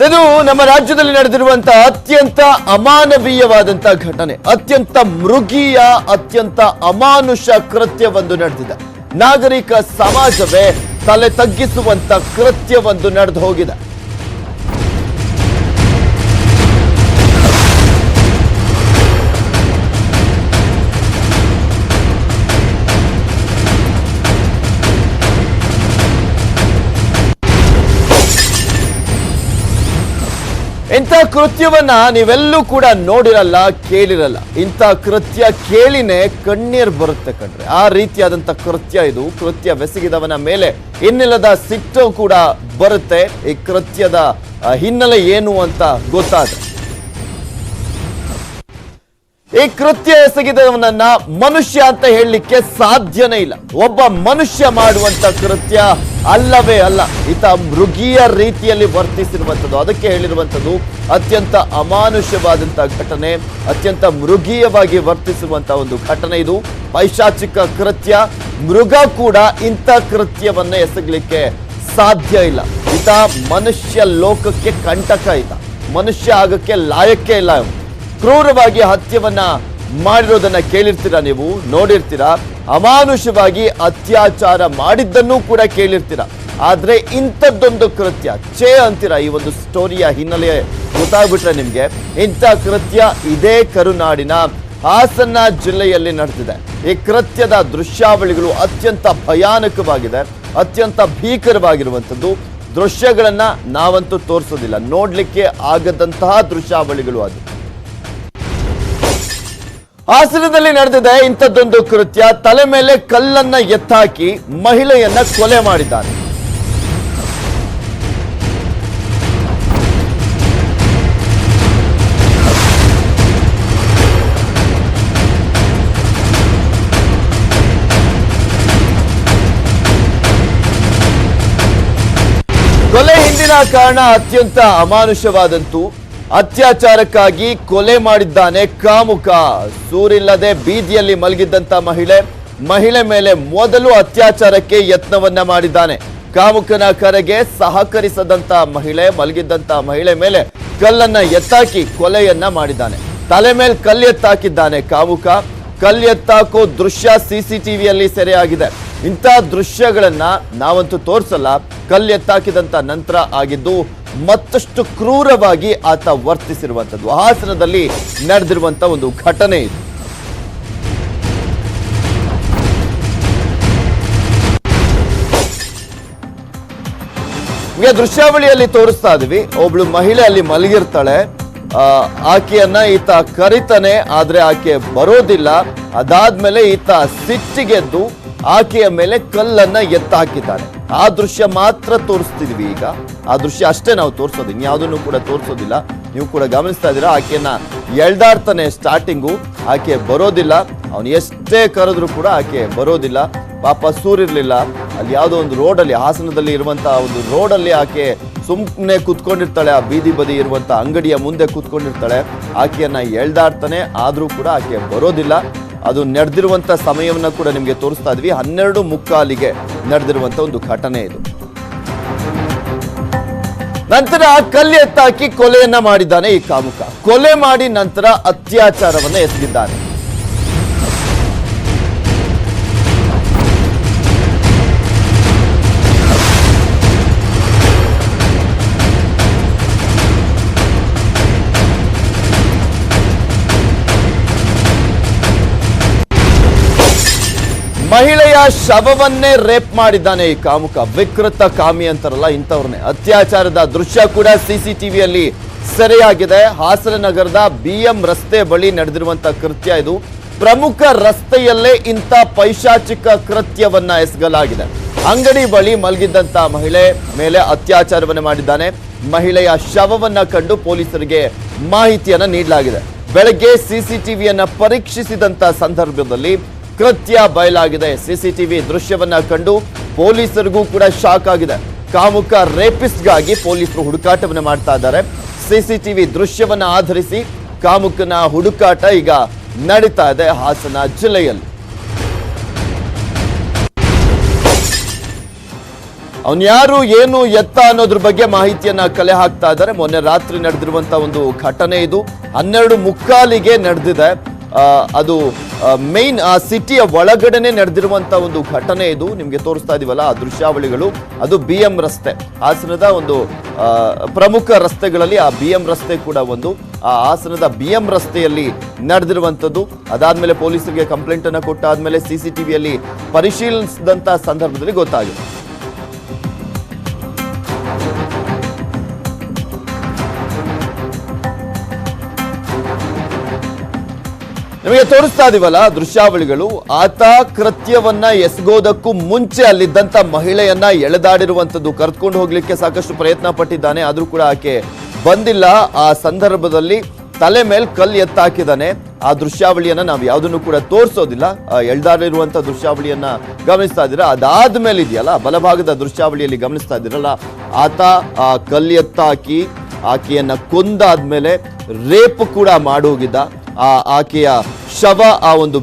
ಇದು ನಮ್ಮ ರಾಜ್ಯದಲ್ಲಿ ನಡೆದಿರುವಂತಹ ಅತ್ಯಂತ ಅಮಾನವೀಯವಾದಂತಹ ಘಟನೆ, ಅತ್ಯಂತ ಮೃಗೀಯ, ಅತ್ಯಂತ ಅಮಾನುಷ ಕೃತ್ಯವೊಂದು ನಡೆದಿದೆ. ನಾಗರಿಕ ಸಮಾಜವೇ ತಲೆ ತಗ್ಗಿಸುವಂತ ಕೃತ್ಯವೊಂದು ನಡೆದು ಹೋಗಿದೆ. ಇಂಥ ಕೃತ್ಯವನ್ನ ನೀವೆಲ್ಲೂ ಕೂಡ ನೋಡಿರಲ್ಲ, ಕೇಳಿರಲ್ಲ. ಇಂಥ ಕೃತ್ಯ ಕೇಳಿನೇ ಕಣ್ಣೀರ್ ಬರುತ್ತೆ ಕಣ್ರೆ. ಆ ರೀತಿಯಾದಂತ ಕೃತ್ಯ ಇದು. ಕೃತ್ಯ ಬೆಸಗಿದವನ ಮೇಲೆ ಇನ್ನಿಲ್ಲದ ಸಿಟ್ಟು ಕೂಡ ಬರುತ್ತೆ. ಈ ಕೃತ್ಯದ ಹಿನ್ನೆಲೆ ಏನು ಅಂತ ಗೊತ್ತಾದ್ರೆ. ಈ ಕೃತ್ಯ ಎಸಗಿದವನನ್ನ ಮನುಷ್ಯ ಅಂತ ಹೇಳಲಿಕ್ಕೆ ಸಾಧ್ಯನೇ ಇಲ್ಲ. ಒಬ್ಬ ಮನುಷ್ಯ ಮಾಡುವಂತ ಕೃತ್ಯ ಅಲ್ಲವೇ ಅಲ್ಲ, ಈತ ಮೃಗೀಯ ರೀತಿಯಲ್ಲಿ ವರ್ತಿಸಿರುವಂಥದ್ದು. ಅದಕ್ಕೆ ಹೇಳಿರುವಂಥದ್ದು ಅತ್ಯಂತ ಅಮಾನುಷ್ಯವಾದಂಥ ಘಟನೆ, ಅತ್ಯಂತ ಮೃಗೀಯವಾಗಿ ವರ್ತಿಸುವಂತ ಒಂದು ಘಟನೆ ಇದು. ಪೈಶಾಚಿಕ ಕೃತ್ಯ, ಮೃಗ ಕೂಡ ಇಂಥ ಕೃತ್ಯವನ್ನ ಎಸಗಲಿಕ್ಕೆ ಸಾಧ್ಯ ಇಲ್ಲ. ಈತ ಮನುಷ್ಯ ಲೋಕಕ್ಕೆ ಕಂಟಕ ಈತ. ಮನುಷ್ಯ ಆಗಕ್ಕೆ ಲಾಯಕ್ಕೆ ಇಲ್ಲ. ಕ್ರೂರವಾಗಿ ಹತ್ಯವನ್ನ ಮಾಡಿರೋದನ್ನ ಕೇಳಿರ್ತೀರಾ ನೀವು? ನೋಡಿರ್ತೀರಾ? ಅಮಾನುಷವಾಗಿ ಅತ್ಯಾಚಾರ ಮಾಡಿದ್ದನ್ನೂ ಕೂಡ ಕೇಳಿರ್ತೀರಾ? ಆದ್ರೆ ಇಂಥದ್ದೊಂದು ಕೃತ್ಯ ಚೇ ಅಂತೀರಾ ಈ ಒಂದು ಸ್ಟೋರಿಯ ಹಿನ್ನೆಲೆ ಗೊತ್ತಾಗ್ಬಿಟ್ರೆ ನಿಮ್ಗೆ? ಇಂಥ ಕೃತ್ಯ ಇದೇ ಕರುನಾಡಿನ ಹಾಸನ ಜಿಲ್ಲೆಯಲ್ಲಿ ನಡೆದಿದೆ. ಈ ಕೃತ್ಯದ ದೃಶ್ಯಾವಳಿಗಳು ಅತ್ಯಂತ ಭಯಾನಕವಾಗಿದೆ, ಅತ್ಯಂತ ಭೀಕರವಾಗಿರುವಂಥದ್ದು. ದೃಶ್ಯಗಳನ್ನ ನಾವಂತೂ ತೋರಿಸೋದಿಲ್ಲ. ನೋಡ್ಲಿಕ್ಕೆ ಆಗದಂತಹ ದೃಶ್ಯಾವಳಿಗಳು ಅದು. ಹಾಸನದಲ್ಲಿ ನಡೆದಿದೆ ಇಂಥದ್ದೊಂದು ಕೃತ್ಯ. ತಲೆ ಮೇಲೆ ಕಲ್ಲನ್ನ ಎತ್ತಾಕಿ ಮಹಿಳೆಯನ್ನ ಕೊಲೆ ಮಾಡಿದ್ದಾರೆ ಕೊಲೆ ಹಿಂದಿನ ಕಾರಣ ಅತ್ಯಂತ ಅಮಾನುಷವಾದಂತು ಅತ್ಯಾಚಾರಕ್ಕಾಗಿ ಕೊಲೆ ಮಾಡಿದ್ದಾನೆ ಕಾಮುಕ. ಸೂರಿಲ್ಲದೆ ಬೀದಿಯಲ್ಲಿ ಮಲಗಿದ್ದಂತ ಮಹಿಳೆ ಮಹಿಳೆ ಮೇಲೆ ಮೊದಲು ಅತ್ಯಾಚಾರಕ್ಕೆ ಯತ್ನವನ್ನ ಮಾಡಿದ್ದಾನೆ. ಕಾಮುಕನ ಕರೆಗೆ ಸಹಕರಿಸದಂತ ಮಹಿಳೆ, ಮಲಗಿದ್ದಂತ ಮಹಿಳೆ ಮೇಲೆ ಕಲ್ಲನ್ನ ಎತ್ತಾಕಿ ಕೊಲೆಯನ್ನ ಮಾಡಿದ್ದಾನೆ. ತಲೆ ಮೇಲೆ ಕಲ್ಲೆತ್ತಾಕಿದ್ದಾನೆ ಕಾಮುಕ. ಕಲ್ಲೆತ್ತಾಕೋ ದೃಶ್ಯ ಸಿಸಿಟಿವಿಯಲ್ಲಿ ಸೆರೆಯಾಗಿದೆ. ಇಂತಹ ದೃಶ್ಯಗಳನ್ನ ನಾವಂತೂ ತೋರಿಸಲ್ಲ. ಕಲ್ಲೆತ್ತಾಕಿದಂತ ನಂತರ ಆಗಿದ್ದು ಮತ್ತಷ್ಟು ಕ್ರೂರವಾಗಿ ಆತ ವರ್ತಿಸಿರುವಂಥದ್ದು. ಹಾಸನದಲ್ಲಿ ನಡೆದಿರುವಂಥ ಒಂದು ಘಟನೆ ಇದು. ಈಗ ದೃಶ್ಯಾವಳಿಯಲ್ಲಿ ತೋರಿಸ್ತಾ ಇದೀವಿ. ಒಬ್ಳು ಮಹಿಳೆ ಅಲ್ಲಿ ಮಲಗಿರ್ತಾಳೆ. ಆಕೆಯನ್ನ ಈತ ಕರಿತಾನೆ, ಆದ್ರೆ ಆಕೆ ಬರೋದಿಲ್ಲ. ಅದಾದ್ಮೇಲೆ ಈತ ಸಿಟ್ಟಿಗೆದ್ದು ಆಕೆಯ ಮೇಲೆ ಕಲ್ಲನ್ನ ಎತ್ತ ಹಾಕಿದ್ದಾನೆ. ಆ ದೃಶ್ಯ ಮಾತ್ರ ತೋರಿಸ್ತಿದ್ವಿ ಈಗ. ಆ ದೃಶ್ಯ ಅಷ್ಟೇ ನಾವು ತೋರಿಸೋದು ಇನ್ಯಾವುದನ್ನು ಕೂಡ ತೋರಿಸೋದಿಲ್ಲ. ನೀವು ಕೂಡ ಗಮನಿಸ್ತಾ ಇದ್ದೀರಾ, ಆಕೆಯನ್ನ ಎಳ್ದಾಡ್ತಾನೆ ಸ್ಟಾರ್ಟಿಂಗು ಆಕೆ ಬರೋದಿಲ್ಲ. ಅವನು ಎಷ್ಟೇ ಕರೆದ್ರು ಕೂಡ ಆಕೆ ಬರೋದಿಲ್ಲ. ಪಾಪ ಸೂರಿರ್ಲಿಲ್ಲ. ಅಲ್ಲಿ ಯಾವುದೋ ಒಂದು ರೋಡಲ್ಲಿ, ಹಾಸನದಲ್ಲಿ ಇರುವಂತಹ ಒಂದು ರೋಡಲ್ಲಿ ಆಕೆ ಸುಮ್ಮನೆ ಕುತ್ಕೊಂಡಿರ್ತಾಳೆ, ಆ ಬೀದಿ ಬದಿ ಇರುವಂತ ಅಂಗಡಿಯ ಮುಂದೆ ಕುತ್ಕೊಂಡಿರ್ತಾಳೆ. ಆಕೆಯನ್ನ ಎಳ್ದಾಡ್ತಾನೆ, ಆದ್ರೂ ಕೂಡ ಆಕೆ ಬರೋದಿಲ್ಲ. ಅದು ನಡೆದಿರುವಂಥ ಸಮಯವನ್ನು ಕೂಡ ನಿಮಗೆ ತೋರಿಸ್ತಾ ಇದ್ವಿ. ಹನ್ನೆರಡು ಮುಕ್ಕಾಲಿಗೆ ನಡೆದಿರುವಂಥ ಒಂದು ಘಟನೆ ಇದು. ನಂತರ ಕಲ್ಲು ಎತ್ತಾಕಿ ಕೊಲೆಯನ್ನ ಮಾಡಿದ್ದಾನೆ ಈ ಕಾಮುಕ. ಕೊಲೆ ಮಾಡಿ ನಂತರ ಅತ್ಯಾಚಾರವನ್ನು ಎಸಗಿದ್ದಾನೆ ಮಹಿಳೆಯ ಶವವನ್ನೇ ರೇಪ್ ಮಾಡಿದ್ದಾನೆ ಈ ಕಾಮುಕ. ವಿಕೃತ ಕಾಮಿ ಅಂತಾರಲ್ಲ ಇಂಥವ್ರನ್ನೇ. ಅತ್ಯಾಚಾರದ ದೃಶ್ಯ ಕೂಡ ಸಿಸಿಟಿವಿಯಲ್ಲಿ ಸೆರೆಯಾಗಿದೆ. ಹಾಸನ ನಗರದ ಬಿಎಂ ರಸ್ತೆ ಬಳಿ ನಡೆದಿರುವಂತ ಕೃತ್ಯ ಇದು. ಪ್ರಮುಖ ರಸ್ತೆಯಲ್ಲೇ ಇಂಥ ಪೈಶಾಚಿಕ ಕೃತ್ಯವನ್ನ ಎಸಗಲಾಗಿದೆ. ಅಂಗಡಿ ಬಳಿ ಮಲಗಿದ್ದಂತ ಮಹಿಳೆ ಮೇಲೆ ಅತ್ಯಾಚಾರವನ್ನು ಮಾಡಿದ್ದಾನೆ. ಮಹಿಳೆಯ ಶವವನ್ನ ಕಂಡು ಪೊಲೀಸರಿಗೆ ಮಾಹಿತಿಯನ್ನ ನೀಡಲಾಗಿದೆ. ಬೆಳಗ್ಗೆ ಸಿಸಿಟಿವಿಯನ್ನ ಪರೀಕ್ಷಿಸಿದಂತ ಸಂದರ್ಭದಲ್ಲಿ ಕೃತ್ಯ ಬಯಲಾಗಿದೆ. ಸಿಸಿಟಿವಿ ದೃಶ್ಯವನ್ನ ಕಂಡು ಪೊಲೀಸರಿಗೂ ಕೂಡ ಶಾಕ್ ಆಗಿದೆ. ಕಾಮುಕ ರೇಪಿಸ್ಟ್ಗಾಗಿ ಪೊಲೀಸರು ಹುಡುಕಾಟವನ್ನು ಮಾಡ್ತಾ ಇದ್ದಾರೆ. ಸಿಸಿಟಿವಿ ದೃಶ್ಯವನ್ನ ಆಧರಿಸಿ ಕಾಮುಕನ ಹುಡುಕಾಟ ಈಗ ನಡೀತಾ ಇದೆ ಹಾಸನ ಜಿಲ್ಲೆಯಲ್ಲಿ. ಯಾರು, ಏನು, ಎತ್ತ ಅನ್ನೋದ್ರ ಬಗ್ಗೆ ಮಾಹಿತಿಯನ್ನ ಕಲೆ ಹಾಕ್ತಾ ಇದ್ದಾರೆ. ಮೊನ್ನೆ ರಾತ್ರಿ ನಡೆದಿರುವಂತ ಒಂದು ಘಟನೆ ಇದು. ಹನ್ನೆರಡು ಮುಕ್ಕಾಲಿಗೆ ನಡೆದಿದೆ. ಅದು ಮೇನ್ ಆ ಸಿಟಿಯ ಒಳಗಡೆನೆ ನಡೆದಿರುವಂತ ಒಂದು ಘಟನೆ ಇದು. ನಿಮಗೆ ತೋರಿಸ್ತಾ ಇದೀವಲ್ಲ ಆ ದೃಶ್ಯಾವಳಿಗಳು. ಅದು ಬಿ ಎಂ ರಸ್ತೆ. ಹಾಸನದ ಒಂದು ಪ್ರಮುಖ ರಸ್ತೆಗಳಲ್ಲಿ ಆ ಬಿ ಎಂ ರಸ್ತೆ ಕೂಡ ಒಂದು. ಆ ಹಾಸನದ ಬಿ ಎಂ ರಸ್ತೆಯಲ್ಲಿ ನಡೆದಿರುವಂಥದ್ದು. ಅದಾದಮೇಲೆ ಪೊಲೀಸರಿಗೆ ಕಂಪ್ಲೇಂಟನ್ನು ಕೊಟ್ಟಾದಮೇಲೆ ಸಿ ಸಿ ವಿಯಲ್ಲಿ ಪರಿಶೀಲಿಸಿದಂಥ ಸಂದರ್ಭದಲ್ಲಿ ಗೊತ್ತಾಗಿದೆ. ನಿಮಗೆ ತೋರಿಸ್ತಾ ಇದೀವಲ್ಲ ದೃಶ್ಯಾವಳಿಗಳು. ಆತ ಕೃತ್ಯವನ್ನ ಎಸಗೋದಕ್ಕೂ ಮುಂಚೆ ಅಲ್ಲಿದ್ದಂತ ಮಹಿಳೆಯನ್ನ ಎಳೆದಾಡಿರುವಂತದ್ದು ಕರ್ಕೊಂಡು ಹೋಗ್ಲಿಕ್ಕೆ ಸಾಕಷ್ಟು ಪ್ರಯತ್ನ ಪಟ್ಟಿದ್ದಾನೆ. ಆದ್ರೂ ಕೂಡ ಆಕೆ ಬಂದಿಲ್ಲ. ಆ ಸಂದರ್ಭದಲ್ಲಿ ತಲೆ ಮೇಲೆ ಕಲ್ಲು ಎತ್ತಾಕಿದ್ದಾನೆ. ಆ ದೃಶ್ಯಾವಳಿಯನ್ನ ನಾವು ಯಾವುದನ್ನು ಕೂಡ ತೋರಿಸೋದಿಲ್ಲ. ಎಳ್ದಾಡಿರುವಂತ ದೃಶ್ಯಾವಳಿಯನ್ನ ಗಮನಿಸ್ತಾ ಇದ್ದೀರಾ? ಅದಾದ್ಮೇಲೆ ಇದೆಯಲ್ಲ, ಬಲಭಾಗದ ದೃಶ್ಯಾವಳಿಯಲ್ಲಿ ಗಮನಿಸ್ತಾ ಇದ್ದೀರಲ್ಲ, ಆತ ಆ ಕಲ್ಲು ಎತ್ತಾಕಿ ಆಕೆಯನ್ನ ಕೊಂದಾದ್ಮೇಲೆ ರೇಪ್ ಕೂಡ ಮಾಡೋಗಿದ್ದ. ಆಕೆಯ ಶವ ಆ ಒಂದು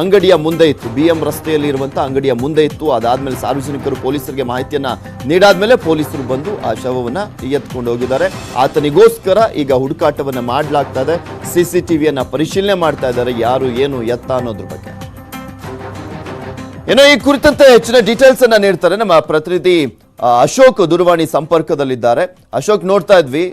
ಅಂಗಡಿಯ ಮುಂದೆ ಇತ್ತು. ಬಿ ಎಂ ರಸ್ತೆಯಲ್ಲಿ ಇರುವಂತ ಅಂಗಡಿಯ ಮುಂದೆ ಇತ್ತು. ಅದಾದ್ಮೇಲೆ ಸಾರ್ವಜನಿಕರು ಪೊಲೀಸರಿಗೆ ಮಾಹಿತಿಯನ್ನ ನೀಡಾದ್ಮೇಲೆ ಪೊಲೀಸರು ಬಂದು ಆ ಶವವನ್ನ ಎತ್ಕೊಂಡು ಹೋಗಿದ್ದಾರೆ. ಆತನಿಗೋಸ್ಕರ ಈಗ ಹುಡುಕಾಟವನ್ನ ಮಾಡಲಾಗ್ತಾ ಇದೆ ಸಿ ಪರಿಶೀಲನೆ ಮಾಡ್ತಾ ಇದ್ದಾರೆ. ಯಾರು, ಏನು, ಎತ್ತ ಅನ್ನೋದ್ರ ಬಗ್ಗೆ. ಏನೋ ಈ ಕುರಿತಂತೆ ಹೆಚ್ಚಿನ ಡೀಟೇಲ್ಸ್ ಅನ್ನ ನೀಡ್ತಾರೆ ನಮ್ಮ ಪ್ರತಿನಿಧಿ ಅಶೋಕ್ ದೂರವಾಣಿ ಸಂಪರ್ಕದಲ್ಲಿದ್ದಾರೆ. ಅಶೋಕ್, ನೋಡ್ತಾ ಇದ್ವಿ.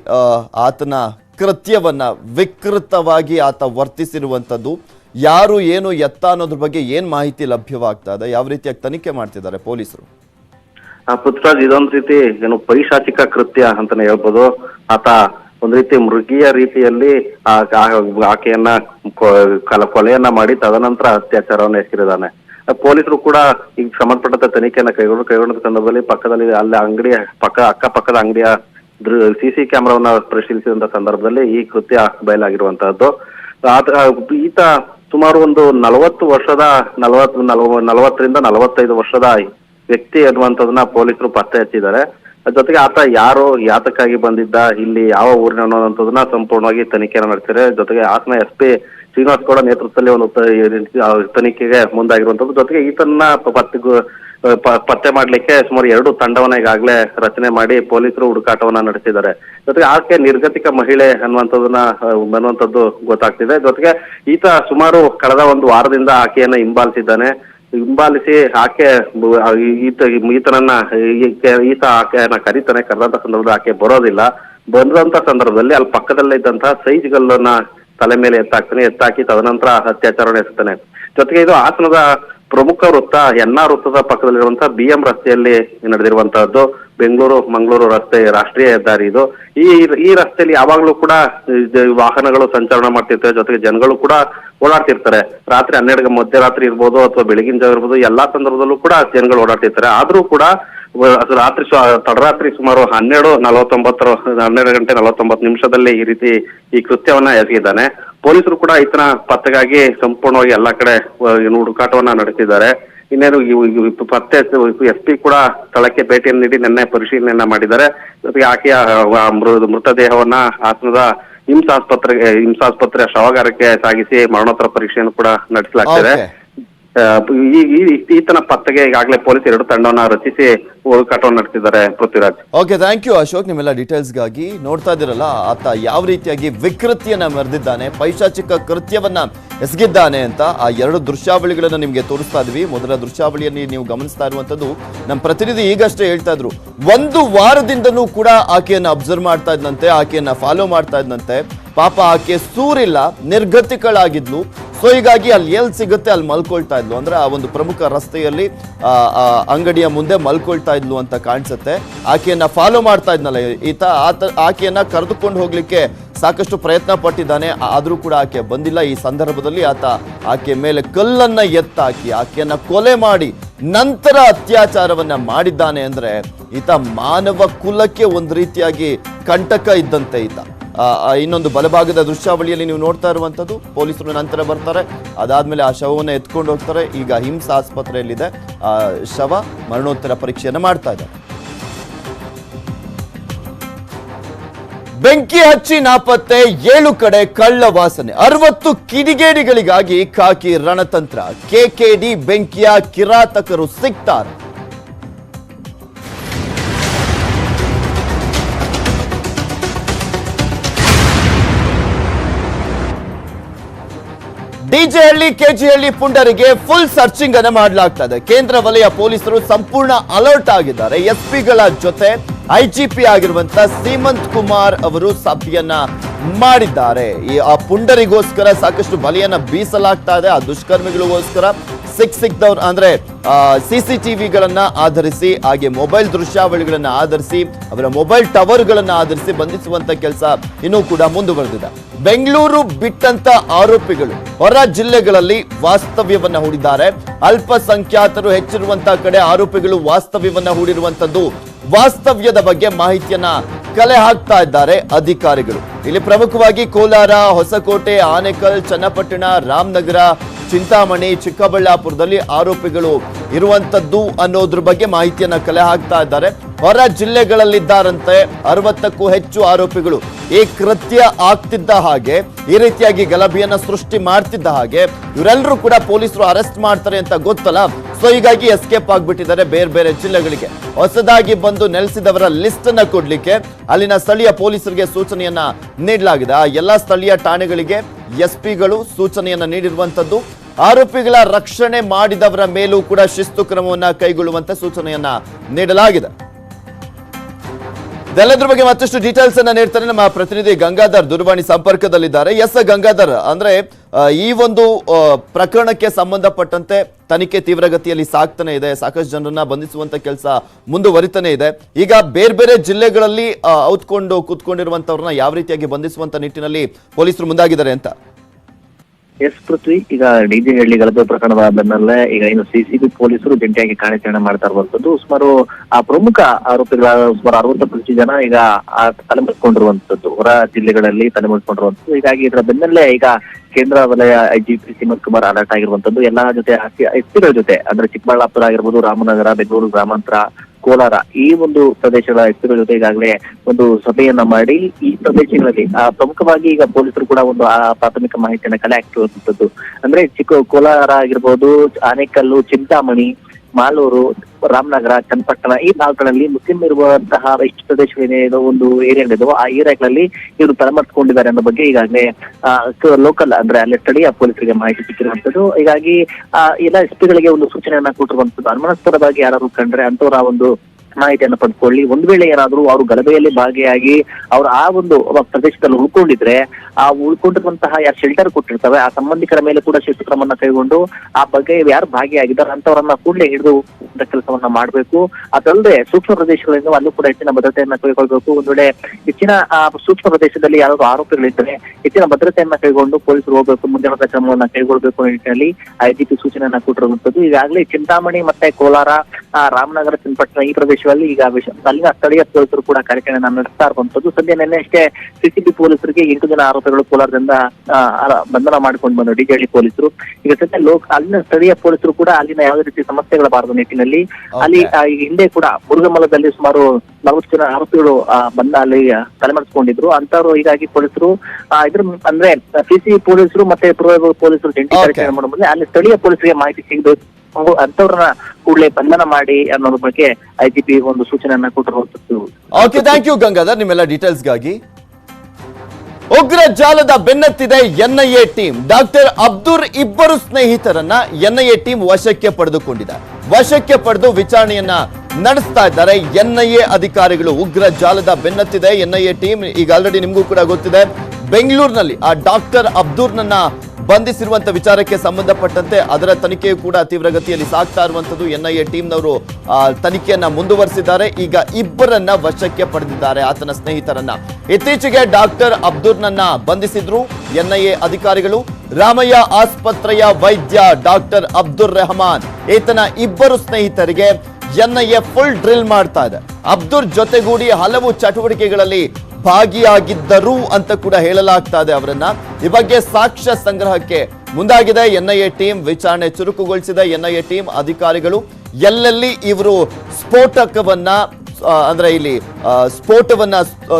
ಆತನ ಕೃತ್ಯವನ್ನ ವಿಕೃತವಾಗಿ ಆತ ವರ್ತಿಸಿರುವಂಥದ್ದು. ಯಾರು ಏನು ಎತ್ತ ಅನ್ನೋದ್ರ ಬಗ್ಗೆ ಏನ್ ಮಾಹಿತಿ ಲಭ್ಯವಾಗ್ತಾ ಇದೆ? ಯಾವ ರೀತಿಯಾಗಿ ತನಿಖೆ ಮಾಡ್ತಿದ್ದಾರೆ ಪೊಲೀಸರು? ಪೃಥ್ವಿರಾಜ್ ಇದೊಂದ್ ರೀತಿ ಏನು ಪೈಶಾಚಿಕ ಕೃತ್ಯ ಅಂತಾನೆ ಹೇಳ್ಬೋದು. ಆತ ಒಂದ್ ರೀತಿ ಮೃಗೀಯ ರೀತಿಯಲ್ಲಿ ಆ ಆಕೆಯನ್ನ ಕೊಲೆಯನ್ನ ಮಾಡಿ ತದನಂತರ ಅತ್ಯಾಚಾರವನ್ನು ಎಸಗಿರಿದ್ದಾನೆ ಪೊಲೀಸರು ಕೂಡ ಈಗ ಸಂಬಂಧಪಟ್ಟಂತ ತನಿಖೆಯನ್ನ ಕೈಗೊಂಡು, ಕೈಗೊಂಡ ಸಂದರ್ಭದಲ್ಲಿ ಪಕ್ಕದಲ್ಲಿ ಅಲ್ಲಿ ಅಂಗಡಿಯ ಪಕ್ಕ, ಅಕ್ಕಪಕ್ಕದ ಅಂಗಡಿಯ ಸಿಸಿ ಕ್ಯಾಮೆರಾವನ್ನ ಪರಿಶೀಲಿಸಿದಂತ ಸಂದರ್ಭದಲ್ಲಿ ಈ ಕೃತ್ಯ ಬಯಲಾಗಿರುವಂತಹದ್ದು. ಈತ ಸುಮಾರು ಒಂದು ನಲವತ್ತು ವರ್ಷದ, ನಲವತ್, ನಲವ, ನಲವತ್ತರಿಂದ ನಲವತ್ತೈದು ವರ್ಷದ ವ್ಯಕ್ತಿ ಅನ್ನುವಂಥದ್ದನ್ನ ಪೊಲೀಸರು ಪತ್ತೆ ಹಚ್ಚಿದ್ದಾರೆ. ಜೊತೆಗೆ ಆತ ಯಾರು ಯಾತಕ್ಕಾಗಿ ಬಂದಿದ್ದ, ಇಲ್ಲಿ ಯಾವ ಊರಿನ ಅನ್ನೋದಂಥದ್ದನ್ನ ಸಂಪೂರ್ಣವಾಗಿ ತನಿಖೆಯನ್ನು ನಡೆಸಿದ್ದಾರೆ. ಜೊತೆಗೆ ಆತನ ಎಸ್ ಪಿ ಶ್ರೀನಿವಾಸ್ ಗೌಡ ನೇತೃತ್ವದಲ್ಲಿ ಒಂದು ತನಿಖೆಗೆ ಮುಂದಾಗಿರುವಂತದ್ದು. ಜೊತೆಗೆ ಈತನ್ನ ಪ- ಪತ್ತೆ ಪತ್ತೆ ಮಾಡ್ಲಿಕ್ಕೆ ಸುಮಾರು ಎರಡು ತಂಡವನ್ನ ಈಗಾಗಲೇ ರಚನೆ ಮಾಡಿ ಪೊಲೀಸರು ಹುಡುಕಾಟವನ್ನ ನಡೆಸಿದ್ದಾರೆ. ಜೊತೆಗೆ ಆಕೆ ನಿರ್ಗತಿಕ ಮಹಿಳೆ ಅನ್ನುವಂಥದ್ದನ್ನ ಅನ್ನುವಂಥದ್ದು ಗೊತ್ತಾಗ್ತಿದೆ. ಜೊತೆಗೆ ಈತ ಸುಮಾರು ಕಳೆದ ಒಂದು ವಾರದಿಂದ ಆಕೆಯನ್ನ ಹಿಂಬಾಲಿಸಿದ್ದಾನೆ. ಹಿಂಬಾಲಿಸಿ ಆಕೆ, ಈತ, ಈತನನ್ನ ಈತ ಆಕೆಯನ್ನ ಕರೀತಾನೆ. ಕರೆದಂತ ಸಂದರ್ಭದಲ್ಲಿ ಆಕೆ ಬರೋದಿಲ್ಲ. ಬಂದಂತ ಸಂದರ್ಭದಲ್ಲಿ ಅಲ್ಲಿ ಪಕ್ಕದಲ್ಲೇ ಇದ್ದಂತಹ ಸೈಜ್ ಗಲ್ಲನ್ನ ತಲೆ ಮೇಲೆ ಎತ್ತಾಕ್ತಾನೆ, ಎತ್ತಾಕಿ ತದನಂತರ ಅತ್ಯಾಚಾರ ಎಸ್ತಾನೆ ಜೊತೆಗೆ ಇದು ಹಾಸನದ ಪ್ರಮುಖ ವೃತ್ತ ಎನ್ ಆರ್ ವೃತ್ತದ ಪಕ್ಕದಲ್ಲಿರುವಂತಹ ಬಿ ಎಂ ರಸ್ತೆಯಲ್ಲಿ ನಡೆದಿರುವಂತಹದ್ದು. ಬೆಂಗಳೂರು, ಮಂಗಳೂರು ರಸ್ತೆ ರಾಷ್ಟ್ರೀಯ ಹೆದ್ದಾರಿ ಇದು. ಈ ಈ ರಸ್ತೆಯಲ್ಲಿ ಯಾವಾಗಲೂ ಕೂಡ ವಾಹನಗಳು ಸಂಚಾರ ಮಾಡ್ತಿರ್ತವೆ ಜೊತೆಗೆ ಜನಗಳು ಕೂಡ ಓಡಾಡ್ತಿರ್ತಾರೆ. ರಾತ್ರಿ ಹನ್ನೆರಡು ಮಧ್ಯರಾತ್ರಿ ಇರ್ಬೋದು ಅಥವಾ ಬೆಳಗಿನ ಜಾವ ಇರ್ಬೋದು, ಎಲ್ಲಾ ಸಂದರ್ಭದಲ್ಲೂ ಕೂಡ ಜನಗಳು ಓಡಾಡ್ತಿರ್ತಾರೆ. ಆದ್ರೂ ಕೂಡ ರಾತ್ರಿ ತಡರಾತ್ರಿ ಸುಮಾರು ಹನ್ನೆರಡು ನಲವತ್ತೊಂಬತ್ತರ, ಹನ್ನೆರಡು ಗಂಟೆ ನಲವತ್ತೊಂಬತ್ತು ನಿಮಿಷದಲ್ಲಿ ಈ ರೀತಿ ಈ ಕೃತ್ಯವನ್ನ ಎಸಗಿದ್ದಾನೆ. ಪೊಲೀಸರು ಕೂಡ ಈತನ ಪತ್ತೆಗಾಗಿ ಸಂಪೂರ್ಣವಾಗಿ ಎಲ್ಲಾ ಕಡೆ ಹುಡುಕಾಟವನ್ನ ನಡೆಸಿದ್ದಾರೆ. ಇನ್ನೇನು ಪತ್ತೆ ಎಸ್ ಪಿ ಕೂಡ ಸ್ಥಳಕ್ಕೆ ಭೇಟಿಯನ್ನು ನೀಡಿ ನಿನ್ನೆ ಪರಿಶೀಲನೆಯನ್ನ ಮಾಡಿದ್ದಾರೆ. ಜೊತೆಗೆ ಆಕೆಯ ಮೃತದೇಹವನ್ನ ಹಾಸನದ ಹಿಮ್ಸ್ ಆಸ್ಪತ್ರೆಗೆ ಹಿಮ್ಸ್ ಆಸ್ಪತ್ರೆಯ ಶವಗಾರಕ್ಕೆ ಸಾಗಿಸಿ ಮರಣೋತ್ತರ ಪರೀಕ್ಷೆಯನ್ನು ಕೂಡ ನಡೆಸಲಾಗ್ತಿದೆ. ಈ- ಈತನ ಪತ್ತೆಗೆ ಈಗಾಗಲೇ ಪೊಲೀಸ್ ಎರಡು ತಂಡವನ್ನ ರಚಿಸಿ ಹುಡುಕಾಟವನ್ನು ನಡೆಸಿದ್ದಾರೆ Prithviraj. Okay thank you Ashok. ನಿಮ್ಮೆಲ್ಲ ಡೀಟೇಲ್ಸ್ಗಾಗಿ ನೋಡ್ತಾ ಇದ್ದೀರಲ್ಲ, ಆತ ಯಾವ ರೀತಿಯಾಗಿ ವಿಕೃತಿಯನ್ನ ಮರೆದಿದ್ದಾನೆ, ಪೈಶಾಚಿಕ ಕೃತ್ಯವನ್ನ ಎಸಗಿದ್ದಾನೆ ಅಂತ ಆ ಎರಡು ದೃಶ್ಯಾವಳಿಗಳನ್ನ ನಿಮಗೆ ತೋರಿಸ್ತಾ ಇದ್ವಿ. ಮೊದಲ ದೃಶ್ಯಾವಳಿಯಲ್ಲಿ ನೀವು ಗಮನಿಸ್ತಾ ಇರುವಂತದ್ದು, ನಮ್ಮ ಪ್ರತಿನಿಧಿ ಈಗಷ್ಟೇ ಹೇಳ್ತಾ ಇದ್ರು, ಒಂದು ವಾರದಿಂದನೂ ಕೂಡ ಆಕೆಯನ್ನ ಅಬ್ಸರ್ವ್ ಮಾಡ್ತಾ ಇದ್ದಂತೆ ಆಕೆಯನ್ನ ಫಾಲೋ ಮಾಡ್ತಾ ಇದ್ದಂತೆ ಪಾಪ ಆಕೆ ಸೂರಿಲ್ಲ, ನಿರ್ಗತಿಕಳಾಗಿದ್ಲು. ಸೊ ಹೀಗಾಗಿ ಅಲ್ಲಿ ಎಲ್ಲಿ ಸಿಗುತ್ತೆ, ಅಲ್ಲಿ ಮಲ್ಕೊಳ್ತಾ ಇದ್ಲು. ಅಂದ್ರೆ ಆ ಒಂದು ಪ್ರಮುಖ ರಸ್ತೆಯಲ್ಲಿ ಅಂಗಡಿಯ ಮುಂದೆ ಮಲ್ಕೊಳ್ತಾ ಇದ್ಲು ಅಂತ ಕಾಣಿಸುತ್ತೆ. ಆಕೆಯನ್ನ ಫಾಲೋ ಮಾಡ್ತಾ ಇದ್ನಲ್ಲ ಈತ. ಆತ, ಆಕೆಯನ್ನ ಕರೆದುಕೊಂಡು ಹೋಗ್ಲಿಕ್ಕೆ ಸಾಕಷ್ಟು ಪ್ರಯತ್ನ ಪಟ್ಟಿದ್ದಾನೆ. ಆದರೂ ಕೂಡ ಆಕೆ ಬಂದಿಲ್ಲ. ಈ ಸಂದರ್ಭದಲ್ಲಿ ಆತ ಆಕೆ ಮೇಲೆ ಕಲ್ಲನ್ನ ಎತ್ತಾಕಿ ಆಕೆಯನ್ನ ಕೊಲೆ ಮಾಡಿ ನಂತರ ಅತ್ಯಾಚಾರವನ್ನ ಮಾಡಿದ್ದಾನೆ ಅಂದ್ರೆ ಈತ ಮಾನವ ಕುಲಕ್ಕೆ ಒಂದು ರೀತಿಯಾಗಿ ಕಂಟಕ ಇದ್ದಂತೆ ಈತ. ಇನ್ನೊಂದು ಬಲಭಾಗದ ದೃಶ್ಯಾವಳಿಯಲ್ಲಿ ನೀವು ನೋಡ್ತಾ ಇರುವಂತದ್ದು ಪೊಲೀಸರು ನಂತರ ಬರ್ತಾರೆ. ಅದಾದಮೇಲೆ ಆ ಶವವನ್ನು ಎತ್ಕೊಂಡು ಹೋಗ್ತಾರೆ. ಈಗ ಹಿಮ್ಸ್ ಆಸ್ಪತ್ರೆಯಲ್ಲಿದೆ ಆ, ಶವ ಮರಣೋತ್ತರ ಪರೀಕ್ಷೆಯನ್ನು ಮಾಡ್ತಾ ಇದೆ ಬೆಂಕಿ ಹಚ್ಚಿ ನಾಪತ್ತೆ, ಏಳು ಕಡೆ ಕಳ್ಳ ವಾಸನೆ. ಅರವತ್ತು ಕಿಡಿಗೇಡಿಗಳಿಗಾಗಿ ಖಾಕಿ ರಣತಂತ್ರ. ಕೆಕೆಡಿ ಬೆಂಕಿಯ ಕಿರಾತಕರು ಸಿಗ್ತಾರೆ. ಡಿಜೆಹಳ್ಳಿ, ಕೆಜಿಹಳ್ಳಿ ಪುಂಡರಿಗೆ ಫುಲ್ ಸರ್ಚಿಂಗ್ ಅನ್ನು ಮಾಡಲಾಗ್ತಾ ಇದೆ ಕೇಂದ್ರ ವಲಯ ಪೊಲೀಸರು ಸಂಪೂರ್ಣ ಅಲರ್ಟ್ ಆಗಿದ್ದಾರೆ. ಎಸ್ಪಿಗಳ ಜೊತೆ ಐಜಿಪಿ ಆಗಿರುವಂತ ಸೀಮಂತ್ ಕುಮಾರ್ ಅವರು ಸಭೆಯನ್ನ ಮಾಡಿದ್ದಾರೆ. ಈ ಆ ಪುಂಡರಿಗೋಸ್ಕರ ಸಾಕಷ್ಟು ಬಲಿಯನ್ನ ಬೀಸಲಾಗ್ತಾ ಇದೆ. ಆ ದುಷ್ಕರ್ಮಿಗಳಿಗೋಸ್ಕರ ಸಿಕ್ ಸಿಕ್ದವ್ರು ಅಂದ್ರೆ ಸಿ ಸಿ ಟಿವಿಗಳನ್ನ ಆಧರಿಸಿ, ಹಾಗೆ ಮೊಬೈಲ್ ದೃಶ್ಯಾವಳಿಗಳನ್ನ ಆಧರಿಸಿ, ಅವರ ಮೊಬೈಲ್ ಟವರ್ಗಳನ್ನ ಆಧರಿಸಿ ಬಂಧಿಸುವಂತ ಕೆಲಸ ಇನ್ನೂ ಕೂಡ ಮುಂದುವರೆದಿದೆ. ಬೆಂಗಳೂರು ಬಿಟ್ಟಂತ ಆರೋಪಿಗಳು ಹೊರ ಜಿಲ್ಲೆಗಳಲ್ಲಿ ವಾಸ್ತವ್ಯವನ್ನ ಹೂಡಿದ್ದಾರೆ. ಅಲ್ಪಸಂಖ್ಯಾತರು ಹೆಚ್ಚಿರುವಂತಹ ಕಡೆ ಆರೋಪಿಗಳು ವಾಸ್ತವ್ಯವನ್ನ ಹೂಡಿರುವಂತದ್ದು ವಾಸ್ತವ್ಯದ ಬಗ್ಗೆ ಮಾಹಿತಿಯನ್ನ ಕಲೆ ಹಾಕ್ತಾ ಇದ್ದಾರೆ ಅಧಿಕಾರಿಗಳು. ಇಲ್ಲಿ ಪ್ರಮುಖವಾಗಿ ಕೋಲಾರ, ಹೊಸಕೋಟೆ, ಆನೇಕಲ್, ಚನ್ನಪಟ್ಟಣ, ರಾಮನಗರ, ಚಿಂತಾಮಣಿ, ಚಿಕ್ಕಬಳ್ಳಾಪುರದಲ್ಲಿ ಆರೋಪಿಗಳು ಇರುವಂತದ್ದು ಅನ್ನೋದ್ರ ಬಗ್ಗೆ ಮಾಹಿತಿಯನ್ನ ಕಲೆ ಹಾಕ್ತಾ ಇದ್ದಾರೆ. ಹೊರ ಜಿಲ್ಲೆಗಳಲ್ಲಿದ್ದಾರಂತೆ ಅರವತ್ತಕ್ಕೂ ಹೆಚ್ಚು ಆರೋಪಿಗಳು. ಈ ಕೃತ್ಯ ಆಗ್ತಿದ್ದ ಹಾಗೆ, ಈ ರೀತಿಯಾಗಿ ಗಲಭೆಯನ್ನ ಸೃಷ್ಟಿ ಮಾಡ್ತಿದ್ದ ಹಾಗೆ, ಇವರೆಲ್ಲರೂ ಕೂಡ ಪೊಲೀಸರು ಅರೆಸ್ಟ್ ಮಾಡ್ತಾರೆ ಅಂತ ಗೊತ್ತಲ್ಲ? ಸೊ ಹೀಗಾಗಿ ಎಸ್ಕೇಪ್ ಆಗಿಬಿಟ್ಟಿದ್ದಾರೆ ಬೇರೆ ಬೇರೆ ಜಿಲ್ಲೆಗಳಿಗೆ. ಹೊಸದಾಗಿ ಬಂದು ನೆಲೆಸಿದವರ ಲಿಸ್ಟ್ ಅನ್ನ ಕೊಡ್ಲಿಕ್ಕೆ ಅಲ್ಲಿನ ಸ್ಥಳೀಯ ಪೊಲೀಸರಿಗೆ ಸೂಚನೆಯನ್ನ ನೀಡಲಾಗಿದೆ. ಆ ಎಲ್ಲಾ ಸ್ಥಳೀಯ ಠಾಣೆಗಳಿಗೆ ಎಸ್ಪಿಗಳು ಸೂಚನೆಯನ್ನ ನೀಡಿರುವಂತದ್ದು. ಆರೋಪಿಗಳ ರಕ್ಷಣೆ ಮಾಡಿದವರ ಮೇಲೂ ಕೂಡ ಶಿಸ್ತು ಕ್ರಮವನ್ನ ಕೈಗೊಳ್ಳುವಂತೆ ಸೂಚನೆಯನ್ನ ನೀಡಲಾಗಿದೆ. ಇದೆಲ್ಲದ್ರ ಬಗ್ಗೆ ಮತ್ತಷ್ಟು ಡೀಟೇಲ್ಸ್ ಅನ್ನ ನೀಡ್ತಾರೆ ನಮ್ಮ ಪ್ರತಿನಿಧಿ ಗಂಗಾಧರ್ ದೂರವಾಣಿ ಸಂಪರ್ಕದಲ್ಲಿದ್ದಾರೆ. ಎಸ್, ಗಂಗಾಧರ್, ಅಂದ್ರೆ ಈ ಒಂದು ಪ್ರಕರಣಕ್ಕೆ ಸಂಬಂಧಪಟ್ಟಂತೆ ತನಿಖೆ ತೀವ್ರಗತಿಯಲ್ಲಿ ಸಾಗ್ತಾನೆ ಇದೆ. ಸಾಕಷ್ಟು ಜನರನ್ನ ಬಂಧಿಸುವಂತ ಕೆಲಸ ಮುಂದುವರಿತಾನೆ ಇದೆ. ಈಗ ಬೇರೆ ಬೇರೆ ಜಿಲ್ಲೆಗಳಲ್ಲಿ ಔತ್ಕೊಂಡು ಕೂತ್ಕೊಂಡಿರುವಂತವ್ರನ್ನ ಯಾವ ರೀತಿಯಾಗಿ ಬಂಧಿಸುವಂತ ನಿಟ್ಟಿನಲ್ಲಿ ಪೊಲೀಸರು ಮುಂದಾಗಿದ್ದಾರೆ ಅಂತ. ಎಸ್ ಪೃಥ್ವಿ, ಈಗ ಡಿಜೆ ಹಳ್ಳಿ ಗಲಭೆ ಪ್ರಕರಣದ ಬೆನ್ನಲ್ಲೇ ಈಗ ಏನು ಸಿಸಿಬಿ ಪೊಲೀಸರು ಜಂಟಿಯಾಗಿ ಕಾರ್ಯಾಚರಣೆ ಮಾಡ್ತಾ ಇರುವಂತದ್ದು ಸುಮಾರು, ಆ ಪ್ರಮುಖ ಆರೋಪಿಗಳ ಸುಮಾರು ಅರವತ್ತು ಪ್ರತಿ ಜನ ಈಗ ತಲೆಮರೆಸ್ಕೊಂಡಿರುವಂತದ್ದು ಹೊರ ಜಿಲ್ಲೆಗಳಲ್ಲಿ ತಲೆಮರೆಸ್ಕೊಂಡಿರುವಂತದ್ದು ಹೀಗಾಗಿ ಇದರ ಬೆನ್ನಲ್ಲೇ ಈಗ ಕೇಂದ್ರ ವಲಯ ಐಜಿಪಿ ಸಿಮಂತ್ ಕುಮಾರ್ ಅಲರ್ಟ್ ಆಗಿರುವಂತದ್ದು ಎಲ್ಲಾ ಜೊತೆ ಎಸ್ಪಿಗಳ ಜೊತೆ, ಅಂದ್ರೆ ಚಿಕ್ಕಬಳ್ಳಾಪುರ ಆಗಿರ್ಬೋದು, ರಾಮನಗರ, ಬೆಂಗಳೂರು ಗ್ರಾಮಾಂತರ ಕೋಲಾರ ಈ ಒಂದು ಪ್ರದೇಶಗಳ ಹೆಸರು ಜೊತೆ ಈಗಾಗಲೇ ಒಂದು ಸಭೆಯನ್ನ ಮಾಡಿ ಈ ಪ್ರದೇಶಗಳಲ್ಲಿ ಪ್ರಮುಖವಾಗಿ ಈಗ ಪೊಲೀಸರು ಕೂಡ ಒಂದು ಪ್ರಾಥಮಿಕ ಮಾಹಿತಿಯನ್ನ ಕಲೆ ಹಾಕಿರುವಂತದ್ದು ಅಂದ್ರೆ ಚಿಕ್ಕ ಕೋಲಾರ ಆಗಿರ್ಬೋದು, ಆನೆಕಲ್ಲು, ಚಿಂತಾಮಣಿ, ಮಾಲೂರು ರಾಮನಗರ, ಚನ್ನಪಟ್ಟಣ ಈ ಭಾಗಗಳಲ್ಲಿ ಮುಸ್ಲಿಂ ಇರುವಂತಹ ಇಷ್ಟು ಪ್ರದೇಶಗಳೇನೇನೋ ಒಂದು ಏರಿಯಾ ಇದಾವೋ ಆ ಏರಿಯಾಗಳಲ್ಲಿ ಇವರು ತಲೆಮರೆಸ್ಕೊಂಡಿದ್ದಾರೆ ಅನ್ನೋ ಬಗ್ಗೆ ಈಗಾಗಲೇ ಲೋಕಲ್ ಅಂದ್ರೆ ಅಲ್ಲಿ ಸ್ಥಳೀಯ ಪೊಲೀಸರಿಗೆ ಮಾಹಿತಿ ಸಿಕ್ಕಿರುವಂತದ್ದು ಹೀಗಾಗಿ ಎಲ್ಲ ಎಸ್ ಪಿಗಳಿಗೆ ಒಂದು ಸೂಚನೆಯನ್ನ ಕೊಟ್ಟಿರುವಂತದ್ದು ಅನುಮಾನಾಸ್ಪದವಾಗಿ ಯಾರಾದ್ರೂ ಕಂಡ್ರೆ ಅಂತವರ ಒಂದು ಮಾಹಿತಿಯನ್ನು ಪಡ್ಕೊಳ್ಳಿ. ಒಂದ್ ವೇಳೆ ಏನಾದ್ರು ಅವರು ಗಲಭೆಯಲ್ಲಿ ಭಾಗಿಯಾಗಿ ಅವ್ರು ಆ ಒಂದು ಪ್ರದೇಶದಲ್ಲಿ ಉಳ್ಕೊಂಡಿದ್ರೆ, ಆ ಉಳ್ಕೊಂಡಿರುವಂತಹ ಯಾರು ಶೆಲ್ಟರ್ ಕೊಟ್ಟಿರ್ತವೆ, ಆ ಸಂಬಂಧಿಕರ ಮೇಲೆ ಕೂಡ ಶಿಸ್ತು ಕ್ರಮವನ್ನ ಕೈಗೊಂಡು ಆ ಬಗ್ಗೆ ಯಾರು ಭಾಗಿಯಾಗಿದ್ದಾರೆ ಅಂತವರನ್ನ ಕೂಡಲೇ ಹಿಡಿದು ಕೆಲಸವನ್ನ ಮಾಡಬೇಕು. ಅದಲ್ಲದೆ ಸೂಕ್ಷ್ಮ ಪ್ರದೇಶಗಳಿಂದ ಅಲ್ಲೂ ಕೂಡ ಹೆಚ್ಚಿನ ಭದ್ರತೆಯನ್ನ ಕೈಗೊಳ್ಬೇಕು. ಒಂದ್ ವೇಳೆ ಹೆಚ್ಚಿನ ಸೂಕ್ಷ್ಮ ಪ್ರದೇಶದಲ್ಲಿ ಯಾರಾದ್ರೂ ಆರೋಪಿಗಳಿದ್ದರೆ ಹೆಚ್ಚಿನ ಭದ್ರತೆಯನ್ನ ಕೈಗೊಂಡು ಪೊಲೀಸರು ಹೋಗ್ಬೇಕು, ಮುಂಜಾಗ್ರತಾ ಕ್ರಮವನ್ನ ಕೈಗೊಳ್ಬೇಕು ಅನ್ನೋ ನಿಟ್ಟಿನಲ್ಲಿ ಐಜಿಪಿ ಸೂಚನೆಯನ್ನ ಕೊಟ್ಟಿರುವಂತದ್ದು ಈಗಾಗಲೇ ಚಿಂತಾಮಣಿ ಮತ್ತೆ ಕೋಲಾರ ರಾಮನಗರ ಚನ್ನಪಟ್ಟಣ ಈ ಪ್ರದೇಶಗಳಲ್ಲಿ ಈಗ ಅಲ್ಲಿನ ಸ್ಥಳೀಯ ಪೊಲೀಸರು ಕೂಡ ಕಾರ್ಯಾಚರಣೆ ನಡೆಸ್ತಾ ಇರುವಂತದ್ದು ಸದ್ಯ ನಿನ್ನೆ ಅಷ್ಟೇ ಸಿಸಿಬಿ ಪೊಲೀಸರಿಗೆ ಎಂಟು ಜನ ಆರೋಪಿಗಳು ಕೋಲಾರದಿಂದ ಬಂಧನ ಮಾಡಿಕೊಂಡು ಬಂದರು ಡಿಜೆಡಿ ಪೊಲೀಸರು. ಈಗ ಸದ್ಯ ಲೋಕ ಅಲ್ಲಿನ ಸ್ಥಳೀಯ ಪೊಲೀಸರು ಕೂಡ ಅಲ್ಲಿನ ಯಾವುದೇ ರೀತಿ ಸಮಸ್ಯೆಗಳಬಾರದು ನಿಟ್ಟಿನಲ್ಲಿ ಅಲ್ಲಿ ಈ ಹಿಂದೆ ಕೂಡ ಮುರುಗಮಲದಲ್ಲಿ ಸುಮಾರು ನಲವತ್ತು ಜನ ಆರೋಪಿಗಳು ಬಂದ ಅಲ್ಲಿ ತಲೆಮರೆಸ್ಕೊಂಡಿದ್ರು. ಅಂತವ್ರು ಹೀಗಾಗಿ ಪೊಲೀಸರು ಇದ್ರ ಅಂದ್ರೆ ಸಿಸಿ ಪೊಲೀಸರು ಮತ್ತೆ ಪೊಲೀಸರು ಜಂಟಿ. ಕಾರ್ಯಾಚರಣೆ ಮಾಡುವ ಅಲ್ಲಿ ಸ್ಥಳೀಯ ಪೊಲೀಸರಿಗೆ ಮಾಹಿತಿ ಸಿಗಬೇಕು. ಅಂತವ್ರನ್ನ ಕೂಡಲೇ ಬಂಧನ ಮಾಡಿ ಅನ್ನೋದ್ರ ಬಗ್ಗೆ ಐಜಿಪಿ ಒಂದು ಸೂಚನೆಯನ್ನ ಕೊಟ್ಟಿರುವಂತದ್ದು ಯು ಗಂಗಾಧರ್. ನಿಮ್ಮೆಲ್ಲ ಡೀಟೇಲ್ಸ್ಗಾಗಿ ಉಗ್ರ ಜಾಲದ ಬೆನ್ನತ್ತಿದೆ ಎನ್ಐಎ ಟೀಮ್ ಡಾಕ್ಟರ್ ಅಬ್ದುಲ್ ಇಬ್ಬರು ಸ್ನೇಹಿತರನ್ನ ಎನ್ಐಎ ಟೀಮ್ ವಶಕ್ಕೆ ಪಡೆದುಕೊಂಡಿದೆ ವಶಕ್ಕೆ ಪಡೆದು ವಿಚಾರಣೆಯನ್ನ ನಡೆಸ್ತಾ ಇದ್ದಾರೆ ಎನ್ಐಎ ಅಧಿಕಾರಿಗಳು. ಉಗ್ರ ಜಾಲದ ಬೆನ್ನತ್ತಿದೆ ಎನ್ಐಎ ಟೀಮ್ ಈಗ ಆಲ್ರೆಡಿ ನಿಮಗೂ ಕೂಡ ಗೊತ್ತಿದೆ. ಬೆಂಗಳೂರಿನಲ್ಲಿ ಆ ಡಾಕ್ಟರ್ ಅಬ್ದುರ್ನನ್ನ ಬಂಧಿಸಿರುವಂತ ವಿಚಾರಕ್ಕೆ ಸಂಬಂಧಪಟ್ಟಂತೆ ಅದರ ತನಿಖೆಯು ಕೂಡ ತೀವ್ರಗತಿಯಲ್ಲಿ ಸಾಗ್ತಾ ಇರುವಂತದ್ದು ಎನ್ಐಎ ಟೀಮ್ನವರು ತನಿಖೆಯನ್ನ ಮುಂದುವರಿಸಿದ್ದಾರೆ. ಈಗ ಇಬ್ಬರನ್ನ ವಶಕ್ಕೆ ಪಡೆದಿದ್ದಾರೆ ಆತನ ಸ್ನೇಹಿತರನ್ನ. ಇತ್ತೀಚೆಗೆ ಡಾಕ್ಟರ್ ಅಬ್ದುರ್ನನ್ನ ಬಂಧಿಸಿದ್ರು ಎನ್ಐಎ ಅಧಿಕಾರಿಗಳು. ರಾಮಯ್ಯ ಆಸ್ಪತ್ರೆಯ ವೈದ್ಯ ಡಾಕ್ಟರ್ ಅಬ್ದುರ್ ರೆಹಮಾನ್ ಈತನ ಇಬ್ಬರು ಸ್ನೇಹಿತರಿಗೆ ಎನ್ಐಎ ಫುಲ್ ಡ್ರಿಲ್ ಮಾಡ್ತಾ ಇದೆ. ಅಬ್ದುರ್ ಜೊತೆಗೂಡಿ ಹಲವು ಚಟುವಟಿಕೆಗಳಲ್ಲಿ ಭಾಗಿಯಾಗಿದ್ದರು ಅಂತ ಕೂಡ ಹೇಳಲಾಗ್ತಾ ಇದೆ ಅವರನ್ನ. ಈ ಬಗ್ಗೆ ಸಾಕ್ಷ್ಯ ಸಂಗ್ರಹಕ್ಕೆ ಮುಂದಾಗಿದೆ. ಎನ್ಐಎ ಟೀಮ್ ವಿಚಾರಣೆ ಚುರುಕುಗೊಳಿಸಿದ. ಎನ್ಐಎ ಟೀಮ್ ಅಧಿಕಾರಿಗಳು ಎಲ್ಲೆಲ್ಲಿ ಇವರು ಸ್ಫೋಟಕವನ್ನ ಅಂದ್ರೆ ಇಲ್ಲಿ ಸ್ಫೋಟವನ್ನ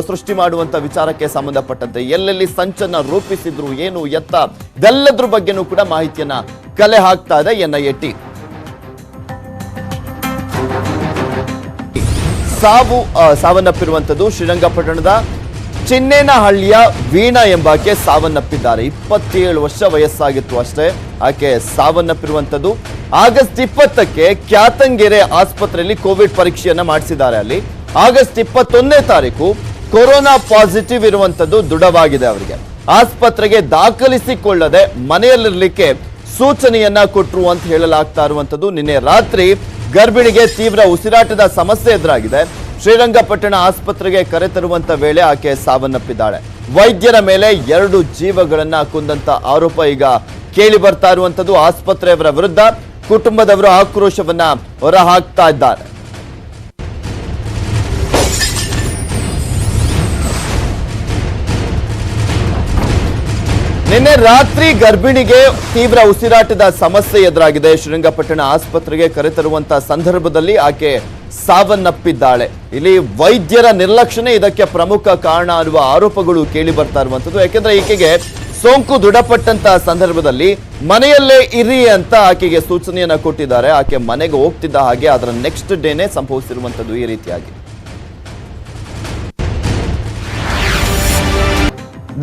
ಸೃಷ್ಟಿ ಮಾಡುವಂತ ವಿಚಾರಕ್ಕೆ ಸಂಬಂಧಪಟ್ಟಂತೆ ಎಲ್ಲೆಲ್ಲಿ ಸಂಚನ್ನ ರೂಪಿಸಿದ್ರು, ಏನು, ಎತ್ತ, ಇದೆಲ್ಲದ್ರ ಬಗ್ಗೆನೂ ಕೂಡ ಮಾಹಿತಿಯನ್ನ ಕಲೆ ಹಾಕ್ತಾ ಇದೆ ಎನ್ಐಎ ಟೀಮ್. ಸಾವು ಸಾವನ್ನಪ್ಪಿರುವಂಥದ್ದು ಶ್ರೀರಂಗಪಟ್ಟಣದ ಚಿನ್ನೇನಹಳ್ಳಿಯ ವೀಣಾ ಎಂಬಾಕೆ ಸಾವನ್ನಪ್ಪಿದ್ದಾರೆ. ಇಪ್ಪತ್ತೇಳು ವರ್ಷ ವಯಸ್ಸಾಗಿತ್ತು ಅಷ್ಟೇ. ಆಕೆ ಸಾವನ್ನಪ್ಪಿರುವಂಥದ್ದು. ಆಗಸ್ಟ್ ಇಪ್ಪತ್ತಕ್ಕೆ ಕ್ಯಾತಂಗೆರೆ ಆಸ್ಪತ್ರೆಯಲ್ಲಿ ಕೋವಿಡ್ ಪರೀಕ್ಷೆಯನ್ನು ಮಾಡಿಸಿದ್ದಾರೆ ಅಲ್ಲಿ. ಆಗಸ್ಟ್ ಇಪ್ಪತ್ತೊಂದನೇ ತಾರೀಕು ಕೊರೋನಾ ಪಾಸಿಟಿವ್ ಇರುವಂಥದ್ದು ದೃಢವಾಗಿದೆ ಅವರಿಗೆ. ಆಸ್ಪತ್ರೆಗೆ ದಾಖಲಿಸಿಕೊಳ್ಳದೆ ಮನೆಯಲ್ಲಿರಲಿಕ್ಕೆ ಸೂಚನೆಯನ್ನ ಕೊಟ್ಟರು ಅಂತ ಹೇಳಲಾಗ್ತಾ ಇರುವಂಥದ್ದು. ನಿನ್ನೆ ರಾತ್ರಿ ಗರ್ಭಿಣಿಗೆ ತೀವ್ರ ಉಸಿರಾಟದ ಸಮಸ್ಯೆ ಎದುರಾಗಿದೆ. ಶ್ರೀರಂಗಪಟ್ಟಣ ಆಸ್ಪತ್ರೆಗೆ ಕರೆತರುವಂತ ವೇಳೆ ಆಕೆ ಸಾವನ್ನಪ್ಪಿದ್ದಾಳೆ. ವೈದ್ಯರ ಮೇಲೆ ಎರಡು ಜೀವಗಳನ್ನ ಕೊಂದಂತ ಆರೋಪ ಈಗ ಕೇಳಿ ಬರ್ತಾ ಇರುವಂತದ್ದು ಆಸ್ಪತ್ರೆಯವರ ವಿರುದ್ಧ. ಕುಟುಂಬದವರು ಆಕ್ರೋಶವನ್ನ ಹೊರಹಾಕ್ತಾ ಇದ್ದಾರೆ. ನಿನ್ನೆ ರಾತ್ರಿ ಗರ್ಭಿಣಿಗೆ ತೀವ್ರ ಉಸಿರಾಟದ ಸಮಸ್ಯೆ ಎದುರಾಗಿದೆ. ಶ್ರೀರಂಗಪಟ್ಟಣ ಆಸ್ಪತ್ರೆಗೆ ಕರೆತರುವಂತಹ ಸಂದರ್ಭದಲ್ಲಿ ಆಕೆ ಸಾವನ್ನಪ್ಪಿದ್ದಾಳೆ. ಇಲ್ಲಿ ವೈದ್ಯರ ನಿರ್ಲಕ್ಷ್ಯನೇ ಇದಕ್ಕೆ ಪ್ರಮುಖ ಕಾರಣ ಅನ್ನುವ ಆರೋಪಗಳು ಕೇಳಿ ಬರ್ತಾ ಇರುವಂಥದ್ದು. ಯಾಕೆಂದ್ರೆ ಈಕೆಗೆ ಸೋಂಕು ದೃಢಪಟ್ಟಂತಹ ಸಂದರ್ಭದಲ್ಲಿ ಮನೆಯಲ್ಲೇ ಇರಿ ಅಂತ ಆಕೆಗೆ ಸೂಚನೆಯನ್ನ ಕೊಟ್ಟಿದ್ದಾರೆ. ಆಕೆ ಮನೆಗೆ ಹೋಗ್ತಿದ್ದ ಹಾಗೆ ಅದರ ನೆಕ್ಸ್ಟ್ ಡೇನೆ ಸಂಭವಿಸಿರುವಂಥದ್ದು ಈ ರೀತಿಯಾಗಿ.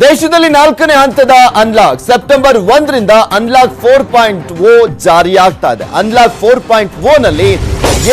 ದೇಶದಲ್ಲಿ ನಾಲ್ಕನೇ ಹಂತದ ಅನ್ಲಾಕ್ ಸೆಪ್ಟೆಂಬರ್ ಒಂದರಿಂದ ಅನ್ಲಾಕ್ ಫೋರ್ ಪಾಯಿಂಟ್ ಓ ಜಾರಿಯಾಗ್ತಾ ಇದೆ. ಅನ್ಲಾಕ್ ಫೋರ್ ಪಾಯಿಂಟ್ ಓ ನಲ್ಲಿ